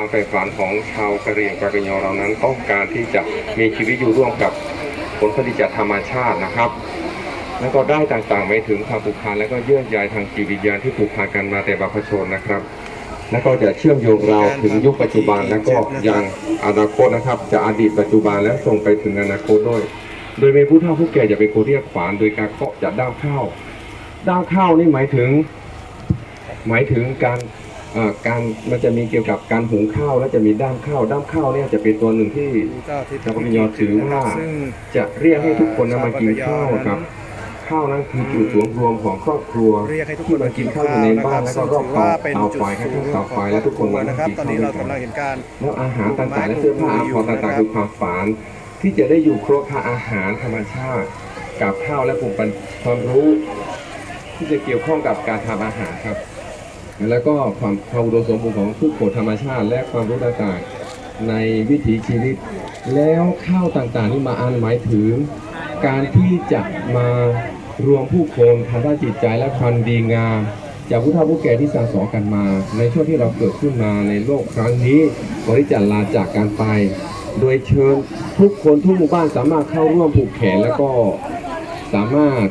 ความใฝ่ฝันของชาวกะเหรี่ยงกะเหรี่ยงเรานั้นต้องการที่จะมีชีวิตอยู่ร่วมกับผลผลิตจากธรรมชาตินะครับ แล้วก็ได้ต่างๆไม่ถึงความผูกพันแล้วก็เยื่อใยทางจิตวิญญาณที่ผูกพันกันมาแต่บรรพชนนะครับ แล้วก็จะเชื่อมโยงเราถึงยุคปัจจุบันแล้วก็ยังอนาคตนะครับ จะอดีตปัจจุบันและส่งไปถึงอนาคตด้วย โดยมีผู้เฒ่าผู้แก่จะเป็นคนเรียกขวานโดยการเคาะจากด้ามข้าวด้ามข้าวนี่หมายถึง หมายถึงการ การมันจะมีเกี่ยวกับการหุงข้าวและจะมีด้ามข้าวด้ามข้าวเนี่ยจะเป็นตัวหนึ่งที่เจ้าทิศชาวพยอถือว่าซึ่งจะเรียกให้ทุกคนนำมากินข้าวครับข้าวนั้นคือจุดรวมรวมของครอบครัวเรียกให้ทุกคที่นมากินข้าวอยู่ในบ้านแล้วก็รอบถืเตาว่าเป็นเตาจุดไฟให้ทั้งเตาไฟและทุกคนมานะนั่งครับกินตอนข้าวนี้ด้เราวยกันกำลังเห็นการแล้วอาหารต่างๆและเสื้อผ้าอาภรณ์ต่างๆคือความฝันที่จะได้อยู่ครบทางอาหารธรรมชาติ กับข้าวและภูมิปัญความรู้ ที่จะเกี่ยวข้องกับการทำอาหารครับ แล้วก็ความความอุดมสมบูรณ์ของพืชผลธรรมชาติ และความรู้ต่างๆในวิถีชีวิต แล้วข้าวต่างๆนี่มาอันหมายถึง การที่จะมารวมผู้คนทางด้านจิตใจและความดีงามจากผู้เฒ่าผู้แก่ที่สั่งสอนกันมา ในช่วงที่เราเกิดขึ้นมาในโลกครั้งนี้ก่อนที่จะลาจากการไป โดยเชิญทุกคนทุกหมู่บ้านสามารถเข้าร่วมผูกแขนแล้วก็สามารถ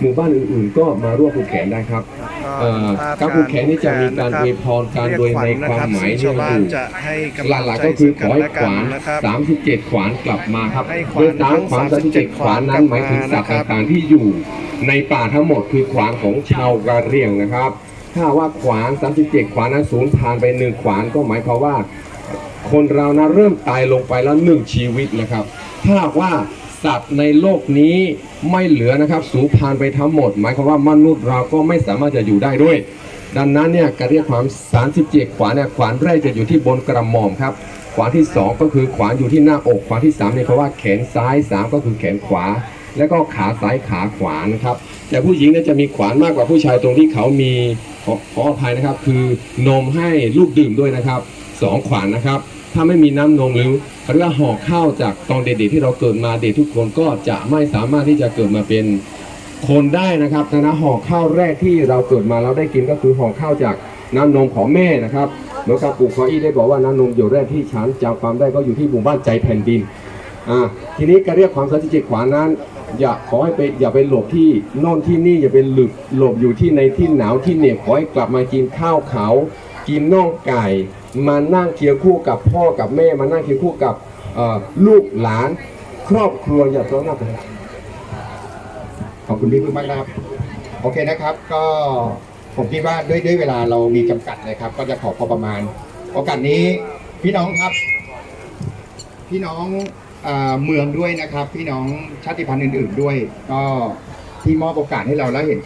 หมู่บ้านอื่นๆ ก็มาร่วมผูกแขนได้ครับ การผูกแขนนี่จะมีการอวยพรกันโดยในความหมายชาวบ้านเนี่ยอยู่จะให้กำหลังลักใจๆก็คือขอให้และขวานนะครับ37 ขวานกลับมาครับให้ขวานโดยตามขวานทั้ง37ขวานนั้นหมายถึงสัตว์นะครับต่างๆที่อยู่ในป่าทั้งหมดคือขวานของชาวกะเหรี่ยงนะครับ ถ้าว่าขวาน 37 ขวานนั้นสูญพันธุ์ไปหนึ่งขวานก็หมายความว่า คนเรานะเริ่มตายลงไปแล้วหนึ่งชีวิตนะครับ ถ้าหากว่า สัตว์ในโลกนี้ไม่เหลือนะครับสูญพันธุ์ไปทั้งหมด หมายความว่ามนุษย์เราก็ไม่สามารถจะอยู่ได้ด้วย ดังนั้นเนี่ยการเรียกความ37 ขวานเนี่ยขวานแรกจะอยู่ที่บนกระหม่อมครับ ขวานที่ 2 ก็คือขวานอยู่ที่หน้าอก ขวานที่3เนี่ยเพราะว่าแขนซ้าย 3 ก็คือแขนขวา แล้วก็ขาซ้ายขาขวานะครับแต่ผู้หญิงเนี่ยจะมีขวานมากกว่าผู้ชายตรงที่เขามีอขออภัยนะครับ คือนมให้ลูกดื่มด้วยนะครับ สองขวานนะครับ ถ้าไม่มีน้ำนมหรือเรื่องห่อข้าวจากตอนเด็กๆที่เราเกิดมาเด็กทุกคนก็จะไม่สามารถที่จะเกิดมาเป็นคนได้นะครับนะนะห่อข้าวแรกที่เราเกิดมาแล้วได้กินก็คือห่อข้าวจากน้ำนมของแม่นะครับหลวงตาปู่ขออีได้บอกว่าน้ำนมอยู่แรกที่ฉันจำความได้ก็อยู่ที่หมู่บ้านใจแผ่นดินอ่าทีนี้การเรียกความสันติจิตขวานั้น อย่าขอให้ไปอย่าไปหลบที่โน่นที่นี่อย่าไปหลบหลบอยู่ที่ในที่หนาวที่เหน็บขอให้กลับมากินข้าวเขา กินน่องไก่ มานั่งเคียงคู่กับพ่อกับแม่ มานั่งเคียงคู่กับลูกหลาน ครอบครัวอย่าต้องนับขอบคุณพี่พึ่งมากนะครับ โอเคนะครับ ก็ผมคิดว่าด้วยด้วยเวลาเรามีจำกัดนะครับ ก็จะขอพอประมาณ โอกาสนี้พี่น้องครับ พี่น้องเมืองด้วยนะครับ พี่น้องชาติพันธุ์อื่น ๆด้วย ก็ที่มอบโอกาสให้เราแล้วเห็นใจ